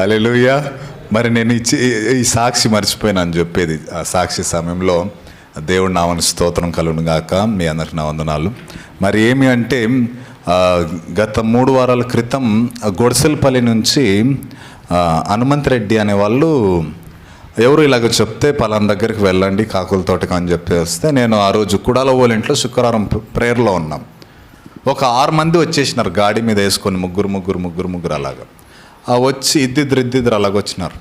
Alleluia మరి నేను ఇచ్చి ఈ సాక్షి మర్చిపోయినాను చెప్పేది. ఆ సాక్షి సమయంలో దేవుడి నామని స్తోత్రం కలుగును గాక. మీ అందరికి నా వందనాలు. మరి ఏమి అంటే గత మూడు వారాల క్రితం ఆ గొడసెలపల్లి నుంచి ఆ, హనుమంత్ రెడ్డి అనే వాళ్ళు ఎవరు ఇలాగ చెప్తే పలానా దగ్గరికి వెళ్ళండి కాకుల తోటకు అని చెప్పి వస్తే నేను ఆ రోజు కుడాల ఓలింట్లో శుక్రవారం ప్రేయర్లో ఉన్నాం. ఒక ఆరు మంది వచ్చేసినారు గాడి మీద వేసుకొని ముగ్గురు ముగ్గురు ముగ్గురు ముగ్గురు అలాగా. వచ్చి ఇద్దిద్దరు ఇద్దిద్దరు అలాగొచ్చినారు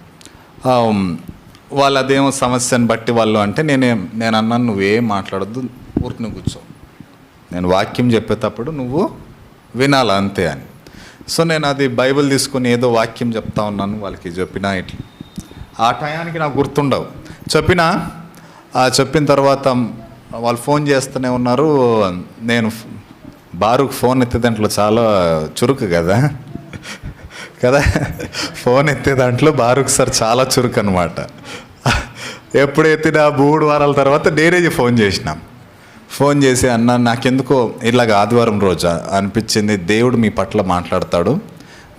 వాళ్ళు అదేమో సమస్యను బట్టి వాళ్ళు అంటే నేనే నేను అన్నాను నువ్వేం మాట్లాడద్దు ఊరికి కూర్చో. నేను వాక్యం చెప్పేటప్పుడు నువ్వు వినాలా అంతే అని. సో నేను అది బైబిల్ తీసుకొని ఏదో వాక్యం చెప్తా ఉన్నాను వాళ్ళకి చెప్పినా ఇట్లా. ఆ టయానికి నాకు గుర్తుండవు. చెప్పినా? ఆ చెప్పిన తర్వాత వాళ్ళు ఫోన్ చేస్తూనే ఉన్నారు నేను బారుకు ఫోన్ ఎత్తే దాంట్లో చాలా చురుకు కదా. కదా? ఫోన్ ఎత్తే దాంట్లో బారుక్ సార్ చాలా చురుకు అనమాట ఎప్పుడు ఎత్తినా మూడు వారాల తర్వాత నేనే ఫోన్ చేసినాం. ఫోన్ చేసి అన్న నాకెందుకో ఇలాగ ఆదివారం రోజు అనిపించింది దేవుడు మీ పట్ల మాట్లాడతాడు.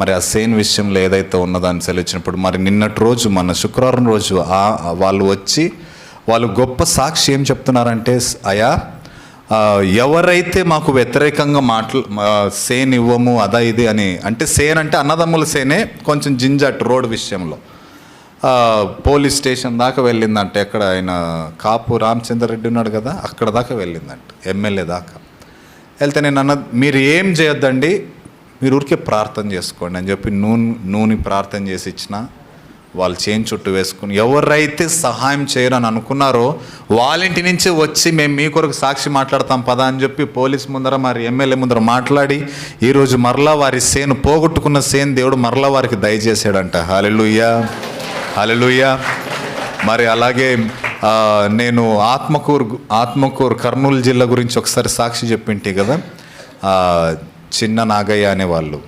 మరి ఆ సేన్ విషయంలో ఏదైతే ఉన్నదో అని సెలవిచ్చినప్పుడు మరి నిన్నటి రోజు మన శుక్రవారం రోజు వాళ్ళు వచ్చి వాళ్ళు గొప్ప సాక్షి ఏం చెప్తున్నారంటే అయా ఎవరైతే మాకు వ్యతిరేకంగా మాట్లా సేన్ ఇవ్వము అదా ఇది అని అంటే సేన్ అంటే అన్నదమ్ముల సేనే కొంచెం జింజట్ రోడ్ విషయంలో. పోలీస్ స్టేషన్ దాకా వెళ్ళిందంట. ఎక్కడ ఆయన కాపు రామచంద్ర రెడ్డి ఉన్నాడు కదా అక్కడ దాకా వెళ్ళిందంట ఎమ్మెల్యే దాకా. వెళ్తే నేను అన్న మీరు ఏం చేయొద్దండి మీరు ఊరికే ప్రార్థన చేసుకోండి అని చెప్పి నూనె నూనె ప్రార్థన చేసి ఇచ్చిన వాళ్ళు చేయి చుట్టూ వేసుకుని ఎవరైతే సహాయం చేయరని అనుకున్నారో వాళ్ళ ఇంటి నుంచి వచ్చి మేము మీ కొరకు సాక్షి మాట్లాడతాం పదా అని చెప్పి పోలీస్ ముందర మరి ఎమ్మెల్యే ముందర మాట్లాడి ఈరోజు మరలా వారి సేను పోగొట్టుకున్న సేను దేవుడు మరలా వారికి దయచేసాడంట హలెలుయ్యా హలెలుయ్యా మరి అలాగే నేను ఆత్మకూరు ఆత్మకూరు కర్నూలు జిల్లా గురించి ఒకసారి సాక్షి చెప్పింటే కదా చిన్న నాగయ్య అనేవాళ్ళు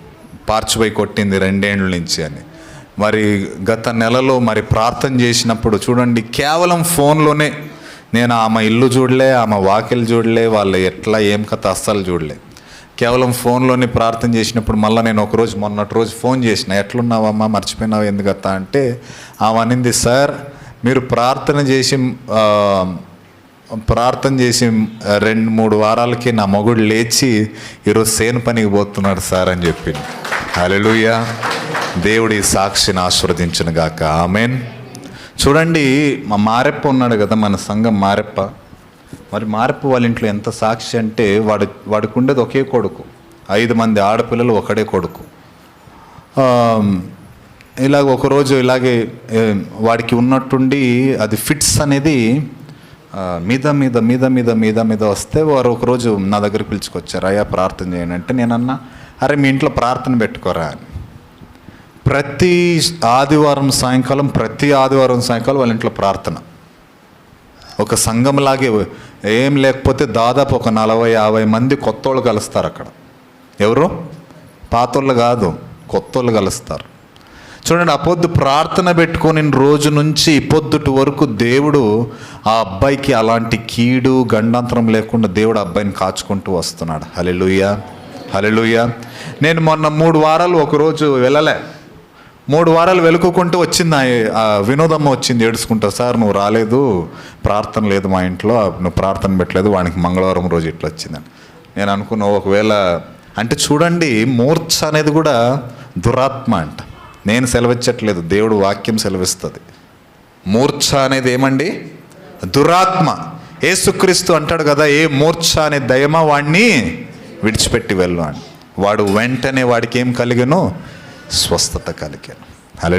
పార్చిపోయి కొట్టింది రెండేండ్ల నుంచి అని. మరి గత నెలలో మరి ప్రార్థన చేసినప్పుడు చూడండి కేవలం ఫోన్లోనే నేను ఆమె ఇల్లు చూడలే ఆమె వాకిలు చూడలే వాళ్ళు ఎట్లా ఏం కథ అస్సలు చూడలే. కేవలం ఫోన్లోనే ప్రార్థన చేసినప్పుడు మళ్ళీ నేను ఒకరోజు మొన్నటి రోజు ఫోన్ చేసిన ఎట్లున్నావమ్మా మర్చిపోయినావు ఎందుకత్త అంటే ఆమె అనింది సార్ మీరు ప్రార్థన చేసి ప్రార్థన చేసి రెండు మూడు వారాలకి నా మొగుడు లేచి ఈరోజు సేను పనికి పోతున్నాడు సార్ అని చెప్పింది. హలో దేవుడి సాక్షిని ఆస్వాదించిన గాక. ఆమెన్. చూడండి మా మారెప్ప ఉన్నాడు కదా మన సంఘం మారెప్ప. మరి మారెప్ప వాళ్ళ ఇంట్లో ఎంత సాక్షి అంటే వాడు వాడికి ఉండేది ఒకే కొడుకు. ఐదు మంది ఆడపిల్లలు ఒకడే కొడుకు. ఇలాగ ఒకరోజు ఇలాగే వాడికి ఉన్నట్టుండి అది ఫిట్స్ అనేది మీద మీద మీద మీద మీద మీద వస్తే వారు ఒకరోజు నా దగ్గర పిలుచుకొచ్చారు. అయ్యా ప్రార్థన చేయండి అంటే నేనన్నా అరే మీ ఇంట్లో ప్రార్థన పెట్టుకోరా అని. ప్రతి ఆదివారం సాయంకాలం ప్రతి ఆదివారం సాయంకాలం వాళ్ళ ఇంట్లో ప్రార్థన. ఒక సంఘంలాగే ఏం లేకపోతే దాదాపు ఒక నలభై యాభై మంది కొత్తోళ్ళు కలుస్తారు అక్కడ. ఎవరు? పాతోళ్ళు కాదు కొత్తోళ్ళు కలుస్తారు. చూడండి ఆ పొద్దు ప్రార్థన పెట్టుకొని రోజు నుంచి పొద్దుటి వరకు దేవుడు ఆ అబ్బాయికి అలాంటి కీడు గండాంతరం లేకుండా దేవుడు అబ్బాయిని కాచుకుంటూ వస్తున్నాడు. హలెలుయ్య హలెలుయ్య నేను మొన్న మూడు వారాలు ఒకరోజు వెళ్ళలే. మూడు వారాలు వెలుకుంటూ వచ్చింది ఆ- వినోదమ్మ వచ్చింది ఏడుచుకుంటా సార్ నువ్వు రాలేదు ప్రార్థన లేదు మా ఇంట్లో నువ్వు ప్రార్థన పెట్టలేదు వానికి మంగళవారం రోజు ఇట్లా వచ్చిందని. నేను అనుకున్నా ఒకవేళ అంటే చూడండి మూర్ఛ అనేది కూడా దురాత్మ అంట. నేను సెలవిచ్చట్లేదు దేవుడు వాక్యం సెలవిస్తుంది. మూర్ఛ అనేది ఏమండి? దురాత్మ. ఏసుక్రీస్తు అంటాడు కదా ఏ మూర్ఛ అనే దయమా వాడిని విడిచిపెట్టి వెళ్ళు అని. వాడు వెంటనే వాడికి ఏం కలిగను? స్వస్థత కలిగాను. హలో